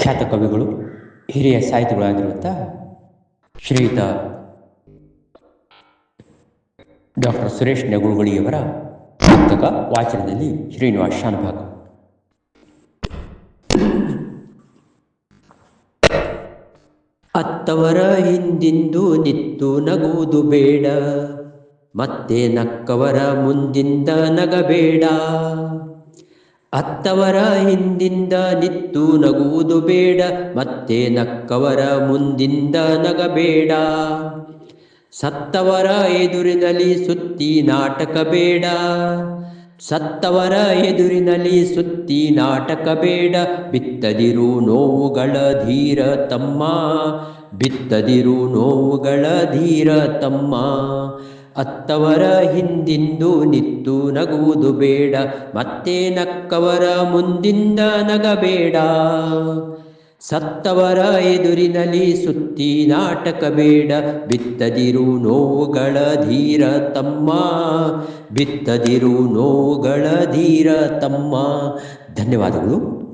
ಖ್ಯಾತ ಕವಿಗಳು, ಹಿರಿಯ ಸಾಹಿತಿಗಳಾಗಿರುವಂಥ ಶ್ರೀಯುತ ಡಾಕ್ಟರ್ ಸುರೇಶ್ ನೆಗುಳುಗಳಿಯವರ ಪುಸ್ತಕ ವಾಚನದಲ್ಲಿ ಶ್ರೀನಿವಾಸ ಶಾನಭಾಗ್. ಅತ್ತವರ ಹಿಂದಿಂದು ನಿತ್ತು ನಗುವುದು ಬೇಡ, ಮತ್ತೆ ನಕ್ಕವರ ಮುಂದಿಂದ ನಗಬೇಡ. ಅತ್ತವರ ಹಿಂದಿಂದ ನಿತ್ತು ನಗುವುದು ಬೇಡ, ಮತ್ತೆ ನಕ್ಕವರ ಮುಂದಿಂದ ನಗಬೇಡ. ಸತ್ತವರ ಎದುರಿನಲ್ಲಿ ಸುತ್ತಿ ನಾಟಕ ಬೇಡ. ಸತ್ತವರ ಎದುರಿನಲ್ಲಿ ಸುತ್ತಿ ನಾಟಕ ಬೇಡ. ಬಿತ್ತದಿರು ನೋವುಗಳ ಧೀರ ತಮ್ಮ, ಬಿತ್ತದಿರು ನೋವುಗಳ ಧೀರ ತಮ್ಮ. ಅತ್ತವರ ಹಿಂದಿಂದು ನಿತ್ತು ನಗುವುದು ಬೇಡ, ಮತ್ತೆ ನಕ್ಕವರ ಮುಂದಿಂದ ನಗಬೇಡ. ಸತ್ತವರ ಎದುರಿನಲ್ಲಿ ಸುತ್ತಿ ನಾಟಕ ಬೇಡ, ಬಿತ್ತದಿರು ನೋಗಳ ಧೀರ ತಮ್ಮ, ಬಿತ್ತದಿರು ನೋಗಳ ಧೀರ ತಮ್ಮ. ಧನ್ಯವಾದಗಳು.